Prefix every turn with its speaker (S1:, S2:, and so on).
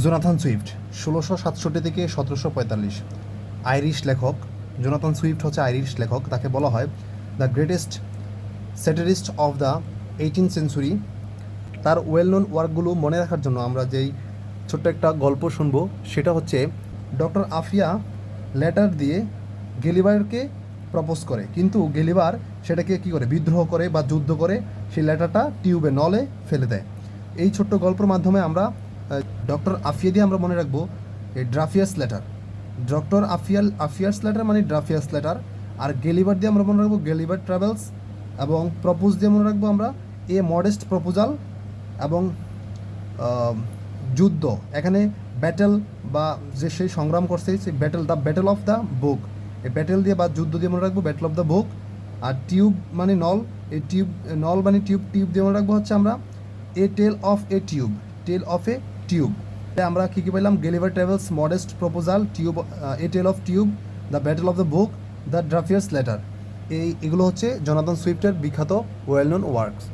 S1: Jonathan Swift, ষোলোশো সাতষট্টি থেকে সতেরোশো পঁয়তাল্লিশ। আইরিশ লেখক, জোনাথন সুইফট হচ্ছে আইরিশ লেখক, তাকে বলা হয় the greatest satirist of the eighteen century তার ওয়েল নোন ওয়ার্কগুলো মনে রাখার জন্য আমরা যেই ছোট্ট একটা গল্প শুনব, সেটা হচ্ছে ডক্টর আফিয়া লেটার দিয়ে গেলিবারকে প্রপোজ করে। কিন্তু গেলিবার সেটাকে কি করে? বিদ্রোহ করে বা যুদ্ধ করে, সেই লেটারটা টিউবে নলে ফেলে দেয়। এই ছোট্ট গল্পের মাধ্যমে আমরা ডক্টর আফিয়া দিয়ে আমরা মনে রাখব এই ড্রাফিয়াস লেটার। ডক্টর আফিয়াল আফিয়ার্স লেটার মানে ড্রাফিয়াস লেটার। আর গেলিবার দিয়ে আমরা মনে রাখব গেলিবার ট্রাভেলস এবং প্রপোজ দিয়ে মনে রাখব আমরা এ মডেস্ট প্রপোজাল এবং যুদ্ধ। এখানে ব্যাটেল বা যে সেই সংগ্রাম করছে, সেই battle, the battle of the book. এই ব্যাটেল দিয়ে বা যুদ্ধ দিয়ে মনে রাখব ব্যাটেল অফ দ্য বুক। আর টিউব মানে নল। এই টিউব নল মানে টিউব টিউব দিয়ে মনে রাখব হচ্ছে আমরা a tale of a tube. Tale of a tube আমরা কি কি পেলাম Gulliver travels modest proposal tube a tale of tube the battle of the book the Drapier's letter এই, এগুলো হচ্ছে জনাতন সুইফটের বিখ্যাত ওয়েল নোন ওয়ার্কস